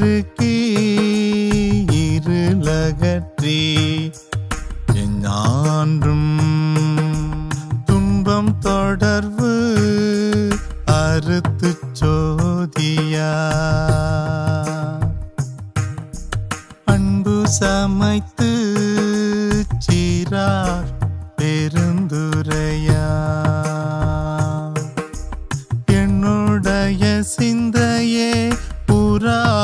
பெருக்கி இருளகற்றி எஞ்ஞான்றும் துன்பம் தொடர்வு அறுத்து சோதியா. அன்பு சமைத்து சீரார் பெருந்துரையா. என்னுடைய சிந்தையே புறா